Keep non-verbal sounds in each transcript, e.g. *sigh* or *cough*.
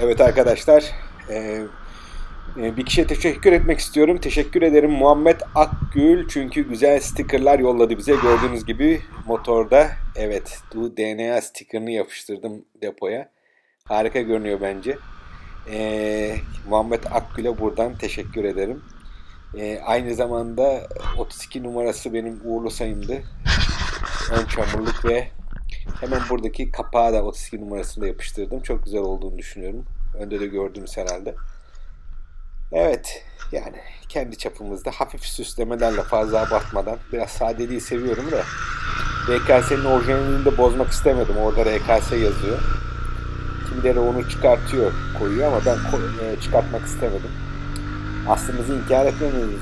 Evet arkadaşlar, e, e, bir kişiye teşekkür etmek istiyorum. Teşekkür ederim Muhammed Akgül çünkü güzel stickerlar yolladı bize. Gördüğünüz gibi motorda evet bu DNA stickerını yapıştırdım depoya. Harika görünüyor bence. E, Muhammed Akgül'e buradan teşekkür ederim. E, aynı zamanda 32 numarası benim uğurlu sayımdı. Ön çamurluk ve Hemen buradaki kapağı da 32 numarasını da yapıştırdım. Çok güzel olduğunu düşünüyorum. Önde de gördüğünüz herhalde. Evet. Yani kendi çapımızda hafif süslemelerle fazla abartmadan biraz sadeliği seviyorum da RKS'nin orijinalini de bozmak istemedim. Orada RKS yazıyor. Kimileri onu çıkartıyor, koyuyor ama ben e, çıkartmak istemedim. Aslımızı inkar etmememiz,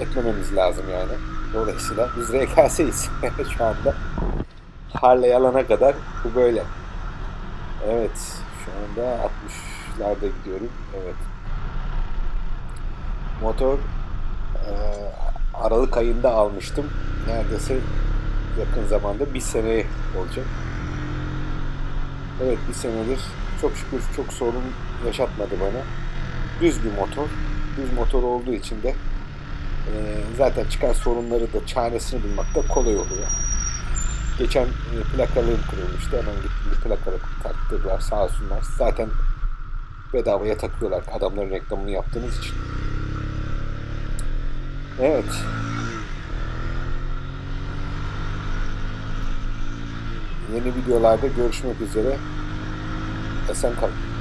etmememiz lazım yani. Dolayısıyla biz RKS'yiz *laughs* şu anda. Harley alana kadar bu böyle. Evet. Şu anda 60'larda gidiyorum. Evet. Motor e, Aralık ayında almıştım. Neredeyse yakın zamanda bir sene olacak. Evet bir senedir çok şükür çok sorun yaşatmadı bana. Düz bir motor. Düz motor olduğu için de e, zaten çıkan sorunları da çaresini bulmak da kolay oluyor. Geçen e, plakalığım kırılmıştı. Hemen gittim bir plakalık taktırdılar sağ olsunlar. Zaten bedavaya takıyorlar adamların reklamını yaptığınız için. Evet. Yeni videolarda görüşmek üzere. Esen kalın.